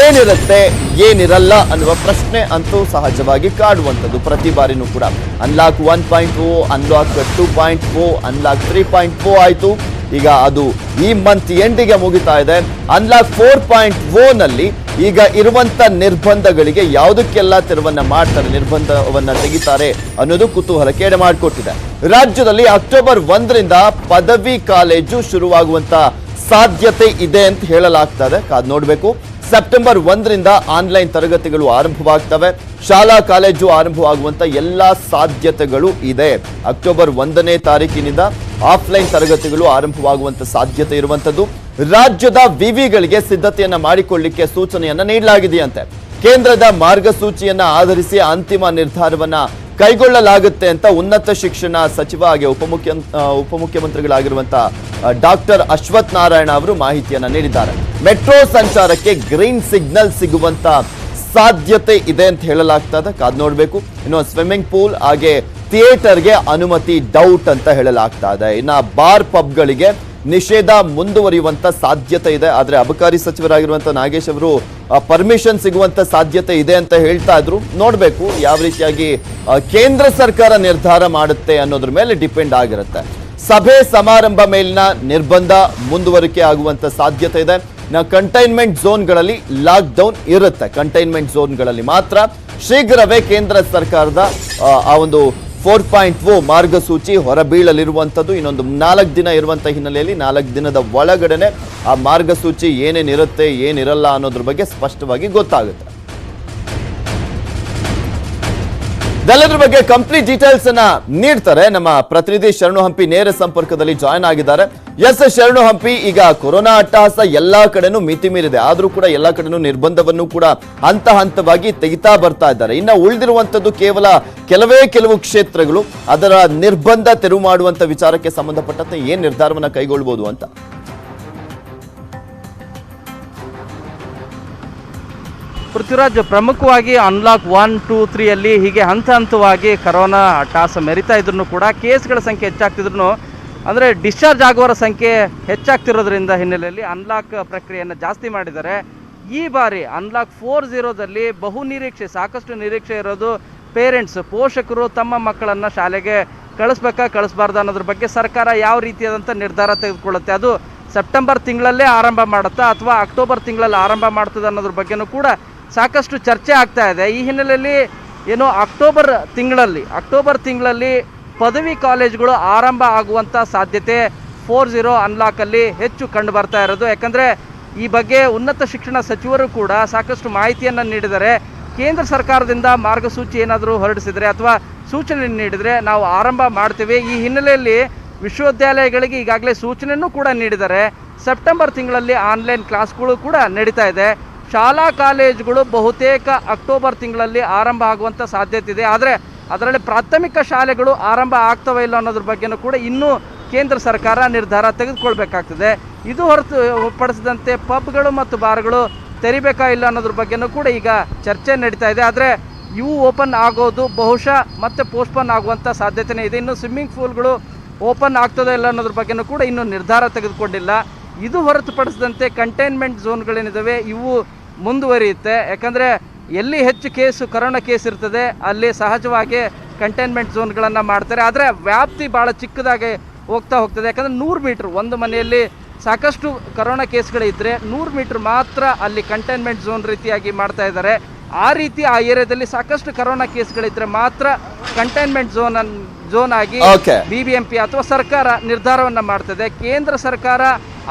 ಏನಿರುತ್ತೆ, ಏನಿರಲ್ಲ ಅನ್ನುವ ಪ್ರಶ್ನೆ ಅಂತೂ ಸಹಜವಾಗಿ ಕಾಡುವಂಥದ್ದು. ಪ್ರತಿ ಬಾರಿನೂ ಕೂಡ. Unlock one point O unlock two point O unlock three point four ಆಯಿತು. ಈಗ ಅದು ಈ ಮಂತ್ ಎಂಡಿಗೆ ಮುಗಿತಾ ಇದೆ. ಅನ್ಲಾಕ್ ಫೋರ್ ಪಾಯಿಂಟ್ ಓ ನಲ್ಲಿ ಈಗ ಇರುವಂತ ನಿರ್ಬಂಧಗಳಿಗೆ ಯಾವುದಕ್ಕೆಲ್ಲ ತೆರವನ್ನ ಮಾಡ್ತಾರೆ, ನಿರ್ಬಂಧವನ್ನ ತೆಗಿತಾರೆ ಅನ್ನೋದು ಕುತೂಹಲಕ್ಕೆ ಎಡೆ ಮಾಡಿಕೊಟ್ಟಿದೆ. ರಾಜ್ಯದಲ್ಲಿ ಅಕ್ಟೋಬರ್ ಒಂದರಿಂದ ಪದವಿ ಕಾಲೇಜು ಶುರುವಾಗುವಂತ ಸಾಧ್ಯತೆ ಇದೆ ಅಂತ ಹೇಳಲಾಗ್ತಾಯಿದೆ ಕಾದು ನೋಡ್ಬೇಕು. ಸೆಪ್ಟೆಂಬರ್ ಒಂದರಿಂದ ಆನ್ಲೈನ್ ತರಗತಿಗಳು ಆರಂಭವಾಗ್ತವೆ. ಶಾಲಾ, ಕಾಲೇಜು ಆರಂಭವಾಗುವಂತ ಎಲ್ಲಾ ಸಾಧ್ಯತೆಗಳು ಇದೆ. ಅಕ್ಟೋಬರ್ ಒಂದನೇ ತಾರೀಕಿನಿಂದ ಆಫ್ಲೈನ್ ತರಗತಿಗಳು ಆರಂಭವಾಗುವಂತ ಸಾಧ್ಯತೆ ಇರುವಂತದ್ದು. ರಾಜ್ಯದ ವಿವಿಗಳಿಗೆ ಸಿದ್ಧತೆಯನ್ನ ಮಾಡಿಕೊಳ್ಳಿಕ್ಕೆ ಸೂಚನೆಯನ್ನ ನೀಡಲಾಗಿದೆಯಂತೆ. ಕೇಂದ್ರದ ಮಾರ್ಗಸೂಚಿಯನ್ನ ಆಧರಿಸಿ ಅಂತಿಮ ನಿರ್ಧಾರವನ್ನ ಕೈಗೊಳ್ಳಲಾಗುತ್ತೆ ಅಂತ ಉನ್ನತ ಶಿಕ್ಷಣ ಸಚಿವ ಹಾಗೆ ಉಪಮುಖ್ಯ ಉಪಮುಖ್ಯಮಂತ್ರಿಗಳಾಗಿರುವಂತಹ ಉಪಮುಖ್ಯಮಂತ್ರಿಗಳಾಗಿರುವಂತ ಡಾಕ್ಟರ್ ಅಶ್ವಥ್ ನಾರಾಯಣ ಅವರು ಮಾಹಿತಿಯನ್ನ ನೀಡಿದ್ದಾರೆ. ಮೆಟ್ರೋ ಸಂಚಾರಕ್ಕೆ ಗ್ರೀನ್ ಸಿಗ್ನಲ್ ಸಿಗುವಂತ ಸಾಧ್ಯತೆ ಇದೆ ಅಂತ ಹೇಳಲಾಗ್ತಾ ಇದೆ ಕಾದ್ ನೋಡ್ಬೇಕು. ಇನ್ನು ಸ್ವಿಮ್ಮಿಂಗ್ ಪೂಲ್ ಹಾಗೆ ಥಿಯೇಟರ್ಗೆ ಅನುಮತಿ ಡೌಟ್ ಅಂತ ಹೇಳಲಾಗ್ತಾ ಇದೆ ಇನ್ನು ಬಾರ್ ಪಬ್ಗಳಿಗೆ ನಿಷೇಧ ಮುಂದುವರಿಯುವಂತ ಸಾಧ್ಯತೆ ಇದೆ. ಆದ್ರೆ ಅಬಕಾರಿ ಸಚಿವರಾಗಿರುವಂತ ನಾಗೇಶ್ ಅವರು ಪರ್ಮಿಷನ್ ಸಿಗುವಂತ ಸಾಧ್ಯತೆ ಇದೆ ಅಂತ ಹೇಳ್ತಾ ಇದ್ರು. ನೋಡ್ಬೇಕು ಯಾವ ರೀತಿಯಾಗಿ ಕೇಂದ್ರ ಸರ್ಕಾರ ನಿರ್ಧಾರ ಮಾಡುತ್ತೆ ಅನ್ನೋದ್ರ ಮೇಲೆ ಡಿಪೆಂಡ್ ಆಗಿರುತ್ತೆ. ಸಭೆ ಸಮಾರಂಭ ಮೇಲಿನ ನಿರ್ಬಂಧ ಮುಂದುವರಿಕೆ ಆಗುವಂತ ಸಾಧ್ಯತೆ ಇದೆ. ನಾ ಕಂಟೈನ್ಮೆಂಟ್ ಝೋನ್ಗಳಲ್ಲಿ ಲಾಕ್ ಡೌನ್ ಇರುತ್ತೆ. ಕಂಟೈನ್ಮೆಂಟ್ ಝೋನ್ಗಳಲ್ಲಿ ಮಾತ್ರ ಶೀಘ್ರವೇ ಕೇಂದ್ರ ಸರ್ಕಾರದ ಆ ಒಂದು ಫೋರ್ ಪಾಯಿಂಟ್ ಓ ಮಾರ್ಗಸೂಚಿ ಹೊರಬೀಳಲಿರುವಂಥದ್ದು. ಇನ್ನೊಂದು ನಾಲ್ಕು ದಿನ ಇರುವಂಥ ಹಿನ್ನೆಲೆಯಲ್ಲಿ ನಾಲ್ಕು ದಿನದ ಒಳಗಡೆನೆ ಆ ಮಾರ್ಗಸೂಚಿ ಏನೇನಿರುತ್ತೆ ಏನಿರಲ್ಲ ಅನ್ನೋದ್ರ ಬಗ್ಗೆ ಸ್ಪಷ್ಟವಾಗಿ ಗೊತ್ತಾಗುತ್ತೆ. ಇದೆಲ್ಲದ್ರ ಬಗ್ಗೆ ಕಂಪ್ಲೀಟ್ ಡೀಟೇಲ್ಸ್ ಅನ್ನ ನೀಡ್ತಾರೆ. ನಮ್ಮ ಪ್ರತಿನಿಧಿ ಶರಣು ಹಂಪಿ ನೇರ ಸಂಪರ್ಕದಲ್ಲಿ ಜಾಯ್ನ್ ಆಗಿದ್ದಾರೆ. ಎಸ್ ಶರಣು ಹಂಪಿ, ಈಗ ಕೊರೋನಾ ಅಟ್ಟಹಾಸ ಎಲ್ಲಾ ಕಡೆನೂ ಮಿತಿ ಮೀರಿದೆ. ಆದರೂ ಕೂಡ ಎಲ್ಲಾ ಕಡೆನೂ ನಿರ್ಬಂಧವನ್ನು ಕೂಡ ಹಂತ ಹಂತವಾಗಿ ತೆಗಿತಾ ಬರ್ತಾ ಇದ್ದಾರೆ. ಇನ್ನು ಉಳಿದಿರುವಂತದ್ದು ಕೇವಲ ಕೆಲವೇ ಕೆಲವು ಕ್ಷೇತ್ರಗಳು. ಅದರ ನಿರ್ಬಂಧ ತೆರವು ಮಾಡುವಂತ ವಿಚಾರಕ್ಕೆ ಸಂಬಂಧಪಟ್ಟಂತೆ ಏನ್ ನಿರ್ಧಾರವನ್ನ ಕೈಗೊಳ್ಬಹುದು ಅಂತ? ಪೃಥ್ವಿರಾಜ್, ಪ್ರಮುಖವಾಗಿ ಅನ್ಲಾಕ್ ಒನ್ ಟೂ ತ್ರೀಯಲ್ಲಿ ಹೀಗೆ ಹಂತ ಹಂತವಾಗಿ ಕರೋನಾ ಟಾಸ ಮೆರಿತಾ ಇದ್ರು ಕೂಡ, ಕೇಸ್ಗಳ ಸಂಖ್ಯೆ ಹೆಚ್ಚಾಗ್ತಿದ್ರು ಅಂದರೆ ಡಿಸ್ಚಾರ್ಜ್ ಆಗುವವರ ಸಂಖ್ಯೆ ಹೆಚ್ಚಾಗ್ತಿರೋದ್ರಿಂದ ಹಿನ್ನೆಲೆಯಲ್ಲಿ ಅನ್ಲಾಕ್ ಪ್ರಕ್ರಿಯೆಯನ್ನು ಜಾಸ್ತಿ ಮಾಡಿದ್ದಾರೆ. ಈ ಬಾರಿ ಅನ್ಲಾಕ್ ಫೋರ್ ಝೀರೋದಲ್ಲಿ ಬಹು ನಿರೀಕ್ಷೆ, ಸಾಕಷ್ಟು ನಿರೀಕ್ಷೆ ಇರೋದು ಪೇರೆಂಟ್ಸ್ ಪೋಷಕರು ತಮ್ಮ ಮಕ್ಕಳನ್ನು ಶಾಲೆಗೆ ಕಳಿಸ್ಬೇಕಾ, ಕಳಿಸ್ಬಾರ್ದು ಅನ್ನೋದ್ರ ಬಗ್ಗೆ ಸರ್ಕಾರ ಯಾವ ರೀತಿಯಾದಂಥ ನಿರ್ಧಾರ ತೆಗೆದುಕೊಳ್ಳುತ್ತೆ? ಅದು ಸೆಪ್ಟೆಂಬರ್ ತಿಂಗಳಲ್ಲೇ ಆರಂಭ ಮಾಡುತ್ತಾ ಅಥವಾ ಅಕ್ಟೋಬರ್ ತಿಂಗಳಲ್ಲಿ ಆರಂಭ ಮಾಡ್ತದೆ ಅನ್ನೋದ್ರ ಬಗ್ಗೆನೂ ಕೂಡ ಸಾಕಷ್ಟು ಚರ್ಚೆ ಆಗ್ತಾ ಇದೆ. ಈ ಹಿನ್ನೆಲೆಯಲ್ಲಿ ಏನು ಅಕ್ಟೋಬರ್ ತಿಂಗಳಲ್ಲಿ ಅಕ್ಟೋಬರ್ ತಿಂಗಳಲ್ಲಿ ಪದವಿ ಕಾಲೇಜುಗಳು ಆರಂಭ ಆಗುವಂಥ ಸಾಧ್ಯತೆ ಫೋರ್ ಝೀರೋ ಅನ್ಲಾಕಲ್ಲಿ ಹೆಚ್ಚು ಕಂಡು ಬರ್ತಾ ಇರೋದು. ಯಾಕಂದರೆ ಈ ಬಗ್ಗೆ ಉನ್ನತ ಶಿಕ್ಷಣ ಸಚಿವರು ಕೂಡ ಸಾಕಷ್ಟು ಮಾಹಿತಿಯನ್ನು ನೀಡಿದ್ದಾರೆ ಕೇಂದ್ರ ಸರ್ಕಾರದಿಂದ ಮಾರ್ಗಸೂಚಿ ಏನಾದರೂ ಹೊರಡಿಸಿದರೆ ಅಥವಾ ಸೂಚನೆ ನೀಡಿದರೆ ನಾವು ಆರಂಭ ಮಾಡ್ತೀವಿ. ಈ ಹಿನ್ನೆಲೆಯಲ್ಲಿ ವಿಶ್ವವಿದ್ಯಾಲಯಗಳಿಗೆ ಈಗಾಗಲೇ ಸೂಚನೆಯನ್ನು ಕೂಡ ನೀಡಿದ್ದಾರೆ ಸೆಪ್ಟೆಂಬರ್ ತಿಂಗಳಲ್ಲಿ ಆನ್ಲೈನ್ ಕ್ಲಾಸ್ಗಳು ಕೂಡ ನಡೀತಾ ಇದೆ. ಶಾಲಾ ಕಾಲೇಜುಗಳು ಬಹುತೇಕ ಅಕ್ಟೋಬರ್ ತಿಂಗಳಲ್ಲಿ ಆರಂಭ ಆಗುವಂಥ ಸಾಧ್ಯತೆ ಇದೆ. ಆದರೆ ಅದರಲ್ಲಿ ಪ್ರಾಥಮಿಕ ಶಾಲೆಗಳು ಆರಂಭ ಆಗ್ತವೆ ಇಲ್ಲ ಅನ್ನೋದ್ರ ಬಗ್ಗೆನೂ ಕೂಡ ಇನ್ನೂ ಕೇಂದ್ರ ಸರ್ಕಾರ ನಿರ್ಧಾರ ತೆಗೆದುಕೊಳ್ಬೇಕಾಗ್ತದೆ. ಇದು ಹೊರತು ಪಡಿಸಿದಂತೆ ಪಬ್ಗಳು ಮತ್ತು ಬಾರ್ಗಳು ತೆರಿಬೇಕಾ ಇಲ್ಲ ಅನ್ನೋದ್ರ ಬಗ್ಗೆನೂ ಕೂಡ ಈಗ ಚರ್ಚೆ ನಡೀತಾ ಇದೆ. ಆದರೆ ಇವು ಓಪನ್ ಆಗೋದು ಬಹುಶಃ ಮತ್ತೆ ಪೋಸ್ಟ್ಪೋನ್ ಆಗುವಂಥ ಸಾಧ್ಯತೆನೇ ಇದೆ. ಇನ್ನು ಸ್ವಿಮ್ಮಿಂಗ್ ಪೂಲ್ಗಳು ಓಪನ್ ಆಗ್ತದೆ ಇಲ್ಲ ಅನ್ನೋದ್ರ ಬಗ್ಗೆನೂ ಕೂಡ ಇನ್ನೂ ನಿರ್ಧಾರ ತೆಗೆದುಕೊಂಡಿಲ್ಲ. ಇದು ಹೊರತುಪಡಿಸಿದಂತೆ ಕಂಟೈನ್ಮೆಂಟ್ ಝೋನ್ಗಳೇನಿದ್ದಾವೆ ಇವು ಮುಂದುವರಿಯುತ್ತೆ. ಯಾಕಂದರೆ ಎಲ್ಲಿ ಹೆಚ್ಚು ಕೇಸು ಕರೋನಾ ಕೇಸ್ ಇರ್ತದೆ ಅಲ್ಲಿ ಸಹಜವಾಗಿ ಕಂಟೈನ್ಮೆಂಟ್ ಝೋನ್ಗಳನ್ನು ಮಾಡ್ತಾರೆ. ಆದರೆ ವ್ಯಾಪ್ತಿ ಭಾಳ ಚಿಕ್ಕದಾಗಿ ಹೋಗ್ತಾ ಹೋಗ್ತದೆ. ಯಾಕಂದರೆ ನೂರು ಮೀಟ್ರ್ ಒಂದು ಮನೆಯಲ್ಲಿ ಸಾಕಷ್ಟು ಕರೋನಾ ಕೇಸ್ಗಳಿದ್ದರೆ ನೂರು ಮೀಟ್ರ್ ಮಾತ್ರ ಅಲ್ಲಿ ಕಂಟೈನ್ಮೆಂಟ್ ಝೋನ್ ರೀತಿಯಾಗಿ ಮಾಡ್ತಾ ಇದ್ದಾರೆ. ಆ ರೀತಿ ಆ ಏರಿಯಾದಲ್ಲಿ ಸಾಕಷ್ಟು ಕರೋನಾ ಕೇಸ್ಗಳಿದ್ದರೆ ಮಾತ್ರ ಕಂಟೈನ್ಮೆಂಟ್ ಝೋನ್ ಝೋನ್ ಆಗಿ Okay. B B M P ಅಥವಾ ಸರ್ಕಾರ ನಿರ್ಧಾರವನ್ನು ಮಾಡ್ತದೆ. ಕೇಂದ್ರ ಸರ್ಕಾರ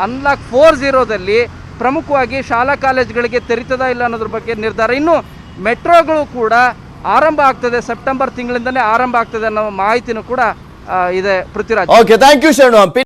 ಅನ್ಲಾಕ್ ಫೋರ್ ಝೀರೋದಲ್ಲಿ ಪ್ರಮುಖವಾಗಿ ಶಾಲಾ ಕಾಲೇಜುಗಳಿಗೆ ತೆರೀತದ ಇಲ್ಲ ಅನ್ನೋದ್ರ ಬಗ್ಗೆ ನಿರ್ಧಾರ. ಇನ್ನು ಮೆಟ್ರೋಗಳು ಕೂಡ ಆರಂಭ ಆಗ್ತದೆ, ಸೆಪ್ಟೆಂಬರ್ ತಿಂಗಳಿಂದಲೇ ಆರಂಭ ಆಗ್ತದೆ ಅನ್ನೋ ಮಾಹಿತಿನೂ ಕೂಡ ಇದೆ ಪೃಥ್ವಿರಾಜ್. ಓಕೆ ಥ್ಯಾಂಕ್ ಯು ಶರಣು